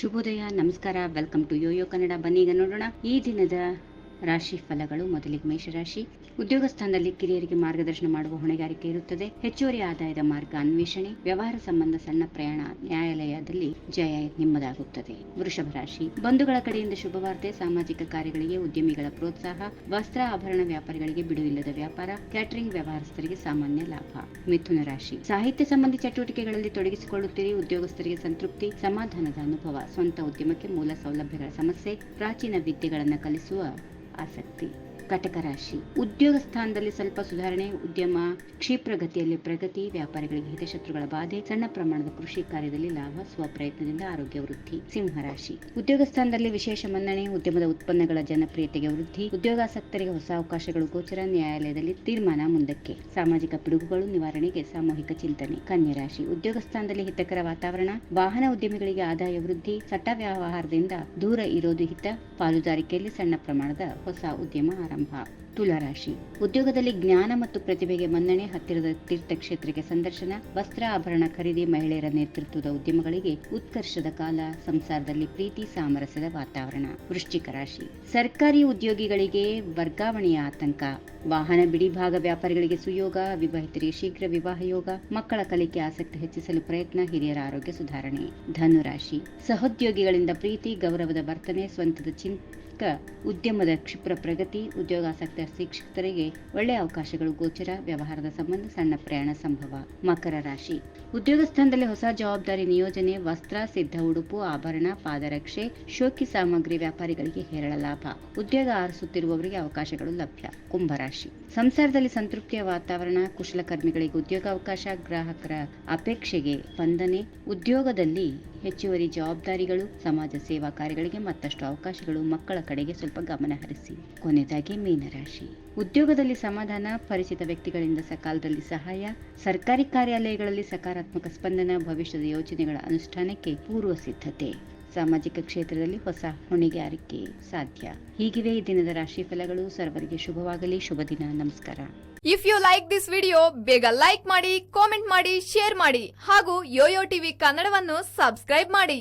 ಶುಭೋದಯ ನಮಸ್ಕಾರ welcome to Yoyo Kannada. ಬನ್ನಿ ಈಗ ನೋಡೋಣ ಈ ದಿನದ ರಾಶಿ ಫಲಗಳು, ಮೊದಲಿಗೆ ಮೇಷರಾಶಿ. ಉದ್ಯೋಗ ಸ್ಥಾನದಲ್ಲಿ ಕಿರಿಯರಿಗೆ ಮಾರ್ಗದರ್ಶನ ಮಾಡುವ ಹೊಣೆಗಾರಿಕೆ ಇರುತ್ತದೆ. ಹೆಚ್ಚುವರಿ ಆದಾಯದ ಮಾರ್ಗ ಅನ್ವೇಷಣೆ, ವ್ಯವಹಾರ ಸಂಬಂಧ ಸಣ್ಣ ಪ್ರಯಾಣ, ನ್ಯಾಯಾಲಯದಲ್ಲಿ ಜಯ ನಿಮ್ಮದಾಗುತ್ತದೆ. ವೃಷಭ ರಾಶಿ. ಬಂಧುಗಳ ಕಡೆಯಿಂದ ಶುಭವಾರ್ತೆ, ಸಾಮಾಜಿಕ ಕಾರ್ಯಗಳಿಗೆ, ಉದ್ಯಮಿಗಳ ಪ್ರೋತ್ಸಾಹ, ವಸ್ತ್ರ ಆಭರಣ ವ್ಯಾಪಾರಿಗಳಿಗೆ ಬಿಡುವಿಲ್ಲದ ವ್ಯಾಪಾರ, ಕ್ಯಾಟರಿಂಗ್ ವ್ಯವಹಾರಸ್ಥರಿಗೆ ಸಾಮಾನ್ಯ ಲಾಭ. ಮಿಥುನ ರಾಶಿ. ಸಾಹಿತ್ಯ ಸಂಬಂಧಿ ಚಟುವಟಿಕೆಗಳಲ್ಲಿ ತೊಡಗಿಸಿಕೊಳ್ಳುತ್ತೀರಿ, ಉದ್ಯೋಗಸ್ಥರಿಗೆ ಸಂತೃಪ್ತಿ, ಸಮಾಧಾನದ ಅನುಭವ, ಸ್ವಂತ ಉದ್ಯಮಕ್ಕೆ ಮೂಲ ಸೌಲಭ್ಯಗಳ ಸಮಸ್ಯೆ, ಪ್ರಾಚೀನ ವಿದ್ಯೆಗಳನ್ನು ಕಲಿಸುವ ಆಸಕ್ತಿ ಕಟಕ ರಾಶಿ. ಉದ್ಯೋಗ ಸ್ಥಾನದಲ್ಲಿ ಸ್ವಲ್ಪ ಸುಧಾರಣೆ, ಉದ್ಯಮ, ಕ್ಷಿಪ್ರಗತಿಯಲ್ಲಿ ಪ್ರಗತಿ, ವ್ಯಾಪಾರಿಗಳಿಗೆ ಹಿತಶತ್ರುಗಳ ಬಾಧೆ, ಸಣ್ಣ ಪ್ರಮಾಣದ ಕೃಷಿ ಕಾರ್ಯದಲ್ಲಿ ಲಾಭ ಸ್ವಪ್ರಯತ್ನದಿಂದ ಆರೋಗ್ಯ ವೃದ್ಧಿ. ಸಿಂಹ ರಾಶಿ. ಉದ್ಯೋಗ ಸ್ಥಾನದಲ್ಲಿ ವಿಶೇಷ ಮನ್ನಣೆ, ಉದ್ಯಮದ ಉತ್ಪನ್ನಗಳ ಜನಪ್ರಿಯತೆಗೆ ವೃದ್ಧಿ, ಉದ್ಯೋಗಾಸಕ್ತರಿಗೆ ಹೊಸ ಅವಕಾಶಗಳು, ಗೋಚರ ನ್ಯಾಯಾಲಯದಲ್ಲಿ ತೀರ್ಮಾನ ಮುಂದಕ್ಕೆ. ಸಾಮಾಜಿಕ ಪಿಡುಗುಗಳು, ನಿವಾರಣೆಗೆ ಸಾಮೂಹಿಕ ಚಿಂತನೆ. ಕನ್ಯಾ ರಾಶಿ. ಉದ್ಯೋಗ ಸ್ಥಾನದಲ್ಲಿ ಹಿತಕರ ವಾತಾವರಣ, ವಾಹನ ಉದ್ಯಮಿಗಳಿಗೆ ಆದಾಯ ವೃದ್ಧಿ, ಸಟ್ಟ ವ್ಯವಹಾರದಿಂದ ದೂರ ಇರೋದು ಹಿತ, ಪಾಲುದಾರಿಕೆಯಲ್ಲಿ ಸಣ್ಣ ಪ್ರಮಾಣದ ಹೊಸ ಉದ್ಯಮ ಆರಂಭ. 嗯好 ತುಲಾರಾಶಿ ಉದ್ಯೋಗದಲ್ಲಿ ಜ್ಞಾನ ಮತ್ತು ಪ್ರತಿಭೆಗೆ ಮನ್ನಣೆ ಹತ್ತಿರದ ತೀರ್ಥಕ್ಷೇತ್ರಕ್ಕೆ ಸಂದರ್ಶನ, ವಸ್ತ್ರ ಆಭರಣ ಖರೀದಿ ಮಹಿಳೆಯರ ನೇತೃತ್ವದ ಉದ್ಯಮಗಳಿಗೆ ಉತ್ಕರ್ಷದ ಕಾಲ, ಸಂಸಾರದಲ್ಲಿ ಪ್ರೀತಿ, ಸಾಮರಸ್ಯದ ವಾತಾವರಣ. ವೃಶ್ಚಿಕ ರಾಶಿ. ಸರ್ಕಾರಿ ಉದ್ಯೋಗಿಗಳಿಗೆ ವರ್ಗಾವಣೆಯ ಆತಂಕ. ವಾಹನ ಬಿಡಿಭಾಗ ವ್ಯಾಪಾರಿಗಳಿಗೆ ಸುಯೋಗ, ವಿವಾಹಿತರಿಗೆ ಶೀಘ್ರ ವಿವಾಹ ಯೋಗ, ಮಕ್ಕಳ ಕಲಿಕೆ ಆಸಕ್ತಿ ಹೆಚ್ಚಿಸಲು ಪ್ರಯತ್ನ, ಹಿರಿಯರ ಆರೋಗ್ಯ ಸುಧಾರಣೆ. ಧನುರಾಶಿ. ಸಹೋದ್ಯೋಗಿಗಳಿಂದ ಪ್ರೀತಿ, ಗೌರವದ ವರ್ತನೆ, ಸ್ವಂತದ ಚಿಂತ ಉದ್ಯಮದ ಕ್ಷಿಪ್ರ ಪ್ರಗತಿ, ಉದ್ಯೋಗಾಸಕ್ತ ಶಿಕ್ಷಕರಿಗೆ ಒಳ್ಳೆಯ ಅವಕಾಶಗಳು, ಗೋಚರ ವ್ಯವಹಾರದ ಸಂಬಂಧ ಸಣ್ಣ ಪ್ರಯಾಣ ಸಂಭವ, ಮಕರ ರಾಶಿ. ಉದ್ಯೋಗ ಸ್ಥಾನದಲ್ಲಿ ಹೊಸ ಜವಾಬ್ದಾರಿ ನಿಯೋಜನೆ, ವಸ್ತ್ರ, ಸಿದ್ಧ ಉಡುಪು, ಆಭರಣ, ಪಾದರಕ್ಷೆ, ಶೋಕಿ ಸಾಮಗ್ರಿ ವ್ಯಾಪಾರಿಗಳಿಗೆ ಹೇರಳ ಲಾಭ. ಉದ್ಯೋಗ ಆರಿಸುತ್ತಿರುವವರಿಗೆ ಅವಕಾಶಗಳು ಲಭ್ಯ. ಕುಂಭರಾಶಿ ಸಂಸಾರದಲ್ಲಿ ಸಂತೃಪ್ತಿಯ ವಾತಾವರಣ, ಕುಶಲಕರ್ಮಿಗಳಿಗೆ ಉದ್ಯೋಗಾವಕಾಶ, ಗ್ರಾಹಕರ ಅಪೇಕ್ಷೆಗೆ ಸ್ಪಂದನೆ ಉದ್ಯೋಗದಲ್ಲಿ ಹೆಚ್ಚುವರಿ ಜವಾಬ್ದಾರಿಗಳು, ಸಮಾಜ ಸೇವಾ ಕಾರ್ಯಗಳಿಗೆ ಮತ್ತಷ್ಟು ಅವಕಾಶಗಳು ಮಕ್ಕಳ ಕಡೆಗೆ ಸ್ವಲ್ಪ ಗಮನ ಹರಿಸಿ. ಕೊನೆಯದಾಗಿ ಮೀನರಾಶಿ. ಉದ್ಯೋಗದಲ್ಲಿ ಸಮಾಧಾನ, ಪರಿಚಿತ ವ್ಯಕ್ತಿಗಳಿಂದ ಸಕಾಲದಲ್ಲಿ ಸಹಾಯ, ಸರ್ಕಾರಿ ಕಾರ್ಯಾಲಯಗಳಲ್ಲಿ ಸಕಾರಾತ್ಮಕ ಸ್ಪಂದನ, ಭವಿಷ್ಯದ ಯೋಜನೆಗಳ ಅನುಷ್ಠಾನಕ್ಕೆ ಪೂರ್ವ ಸಿದ್ಧತೆ. ಸಾಮಾಜಿಕ ಕ್ಷೇತ್ರದಲ್ಲಿ ಹೊಸ ಹೊಣೆಗಾರಿಕೆ ಸಾಧ್ಯ. ಹೀಗಿವೆ ಈ ದಿನದ ರಾಶಿ ಫಲಗಳು ಸರ್ವರಿಗೆ ಶುಭವಾಗಲಿ. ಶುಭ ದಿನ. ನಮಸ್ಕಾರ. If you like this video ಬೇಗ ಲೈಕ್ ಮಾಡಿ ಕಾಮೆಂಟ್ ಮಾಡಿ ಶೇರ್ ಮಾಡಿ ಹಾಗೂ ಯೋಯೋ ಟಿವಿ ಕನ್ನಡವನ್ನು ಸಬ್ಸ್ಕ್ರೈಬ್ ಮಾಡಿ.